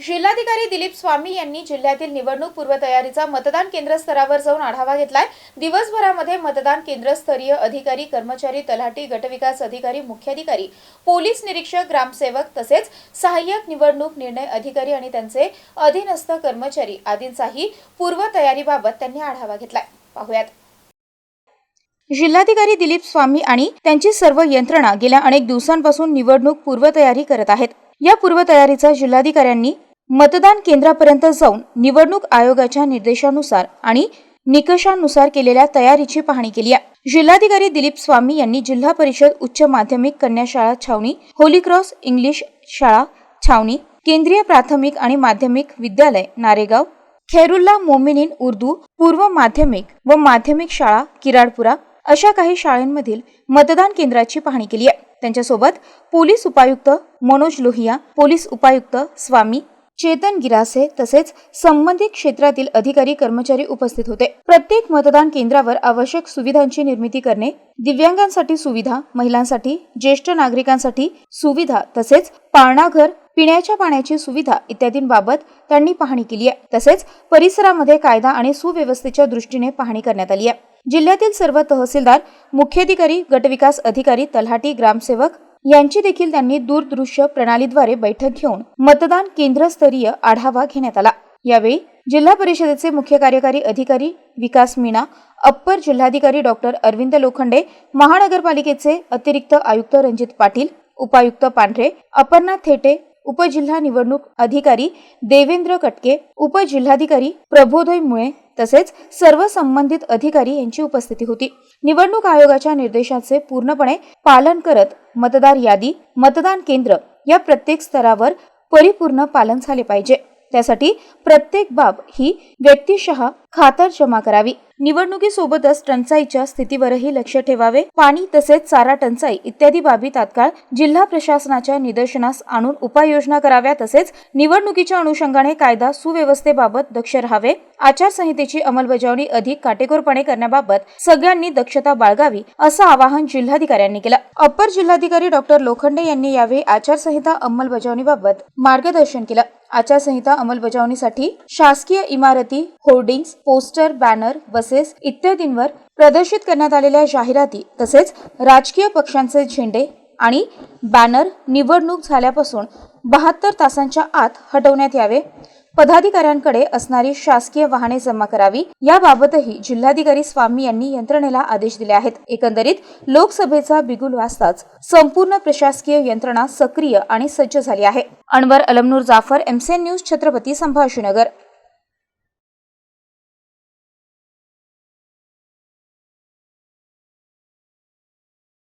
जिल्हाधिकारी दिलीप स्वामी यांनी जिल्ह्यातील निवडणूक पूर्वतयारीचा मतदान केंद्र स्तरावर जाऊन आढावा घेतलाय. दिवसभरामध्ये मतदान केंद्रस्तरीय अधिकारी कर्मचारी तलाठी गटविकास अधिकारी मुख्याधिकारी पोलीस निरीक्षक ग्रामसेवक तसेच सहाय्यक निवडणूक निर्णय अधिकारी आणि त्यांचे अधीनस्थ कर्मचारी आदींचाही पूर्वतयारीबाबत त्यांनी आढावा घेतलाय. पाहुयात. जिल्हाधिकारी दिलीप स्वामी आणि त्यांची सर्व यंत्रणा गेल्या अनेक दिवसांपासून निवडणूक पूर्वतयारी करत आहेत. या पूर्वतयारीचा जिल्हाधिकाऱ्यांनी मतदान केंद्रापर्यंत जाऊन निवडणूक आयोगाच्या निर्देशानुसार आणि निकषानुसार केलेल्या तयारीची पाहणी केली आहे. जिल्हाधिकारी दिलीप स्वामी यांनी जिल्हा परिषद उच्च माध्यमिक कन्या शाळा छावणी होली क्रॉस इंग्लिश शाळा छावणी केंद्रीय प्राथमिक आणि माध्यमिक विद्यालय नारेगाव खैरुल्ला मोमिनीन उर्दू पूर्व माध्यमिक व माध्यमिक शाळा किराडपुरा अशा काही शाळांमधील मतदान केंद्राची पाहणी केली आहे. त्यांच्यासोबत पोलीस उपायुक्त मनोज लोहिया पोलीस उपायुक्त स्वामी चेतन गिरासे तसेच संबंधित क्षेत्रातील अधिकारी कर्मचारी उपस्थित होते. प्रत्येक मतदान केंद्रावर आवश्यक सुविधांची निर्मिती करणे दिव्यांगांसाठी सुविधा महिलांसाठी ज्येष्ठ नागरिकांसाठी सुविधा तसेच पाळणाघर पिण्याच्या पाण्याची सुविधा इत्यादींबाबत त्यांनी पाहणी केली आहे. तसेच परिसरामध्ये कायदा आणि सुव्यवस्थेच्या दृष्टीने पाहणी करण्यात आली आहे. जिल्ह्यातील सर्व तहसीलदार मुख्याधिकारी गटविकास अधिकारी तलहाटी ग्रामसेवक यांची देखील त्यांनी दूरदृश्य प्रणालीद्वारे बैठक घेऊन मतदान केंद्रस्तरीय आढावा घेण्यात आला. यावेळी जिल्हा परिषदेचे मुख्य कार्यकारी अधिकारी विकास मीना अप्पर जिल्हाधिकारी डॉक्टर अरविंद लोखंडे महानगरपालिकेचे अतिरिक्त आयुक्त रणजित पाटील उपायुक्त पांढरे अपर्णा थेटे उपजिल्हा निवडणूक अधिकारी देवेंद्र कटके उपजिल्हाधिकारी प्रबोधय मुळे तसेच सर्व संबंधित अधिकारी यांची उपस्थिती होती. निवडणूक आयोगाच्या निर्देशांचे पूर्णपणे पालन करत मतदार यादी मतदान केंद्र या प्रत्येक स्तरावर परिपूर्ण पालन झाले पाहिजे. त्यासाठी प्रत्येक बाब ही व्यक्तिशः खातर जमा करावी. निवडणुकीसोबतच टंचाईच्या स्थितीवरही लक्ष ठेवावे. पाणी तसेच चारा टंचाई इत्यादी बाबी तात्काळ जिल्हा प्रशासनाच्या निदर्शनास आणून उपाययोजना कराव्या तसेच निवडणुकीच्या अनुषंगाने कायदा सुव्यवस्थेबाबत दक्ष राहावे. आचारसंहितेची अंमलबजावणी अधिक काटेकोरपणे करण्याबाबत सगळ्यांनी दक्षता बाळगावी असं आवाहन जिल्हाधिकाऱ्यांनी केलं. अप्पर जिल्हाधिकारी डॉक्टर लोखंडे यांनी यावेळी आचारसंहिता अंमलबजावणीबाबत मार्गदर्शन केलं. आचारसंहिता अंमलबजावणीसाठी शासकीय इमारती hoardings poster banner bus buses इत्यादींवर प्रदर्शित करण्यात आलेल्या जाहिराती तसेच राजकीय पक्षांचे झेंडे आणि बॅनर निवडणूक झाल्यापासून बहात्तर तासांच्या आत हटवण्यात यावे. पदाधिकाऱ्यांकडे असणारी शासकीय वाहने जमा करावी. याबाबतही जिल्हाधिकारी स्वामी यांनी यंत्रणेला आदेश दिले आहेत. एकंदरीत लोकसभेचा बिगुल वाजताच संपूर्ण प्रशासकीय यंत्रणा सक्रिय आणि सज्ज झाली आहे. Anwar Alamnoor Jafar MCN news Chhatrapati Sambhajinagar.